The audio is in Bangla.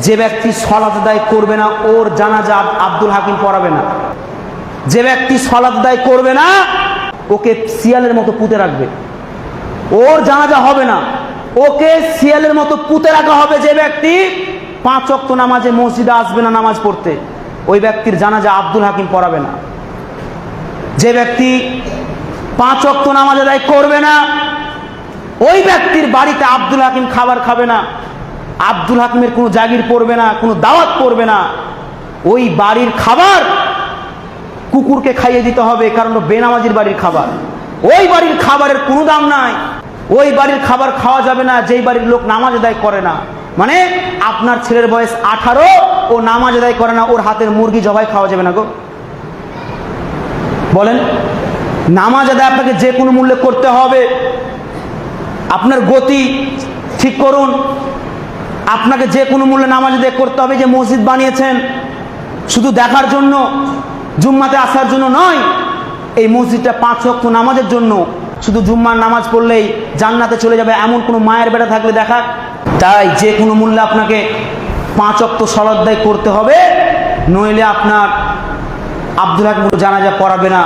যে ব্যক্তি সলাত আদায় করবে না, ওর জানাজা আব- আব্দুল হাকিম পড়াবে না। যে ব্যক্তি সলাত আদায় করবে না, ওকে শিয়ালের মতো পুঁতে রাখবে। ওর জানাজা হবে না, ওকে শিয়ালের মতো পুঁতে রাখা হবে যে ব্যক্তি পাঁচ অক্ত নামাজে মসজিদে আসবে না নামাজ পড়তে। ওই ব্যক্তির জানাজা আব্দুল হাকিম পড়াবে না। যে ব্যক্তি পাঁচ অক্ত নামাজ আদায় করবে না, ওই ব্যক্তির বাড়িতে আব্দুল হাকিম খাবার খাবে না। আব্দুল হাকিমের কোনো জাগির পড়বে না, কোনো দাওয়াত পড়বে না। ওই বাড়ির খাবার কুকুরকে খাইয়ে দিতে হবে, কারণ বেনামাজির বাড়ির খাবার। ওই বাড়ির খাবারের কোনো দাম নাই। ওই বাড়ির খাবার খাওয়া যাবে না, যেই বাড়ির লোক নামাজ আদায় করে না। মানে আপনার ছেলের বয়স আঠারো, ও নামাজ আদায় করে না, ওর হাতের মুরগি জবাই খাওয়া যাবে না গো। বলেন, নামাজ আদায় আপনাকে যে কোনো মূল্যে করতে হবে। আপনার গতি ঠিক করুন। আপনাকে যে কোনো মূল্যে নামাজ আদায় করতে হবে যে মসজিদ বানিয়েছেন। শুধু দেখার জন্য, জুম্মাতে আসার জন্য নয়, এই মসজিদটা পাঁচ ওয়াক্ত নামাজের জন্য। শুধু জুম্মার নামাজ পড়লেই জান্নাতে চলে যাবে এমন কোনো মায়ের বেটা থাকলে দেখা। তাই যে কোনো মূল্যে আপনাকে পাঁচ অক্ত সলদ্দায় করতে হবে, নইলে আপনার আব্দুল হাকিম জানাজা পড়াবে না।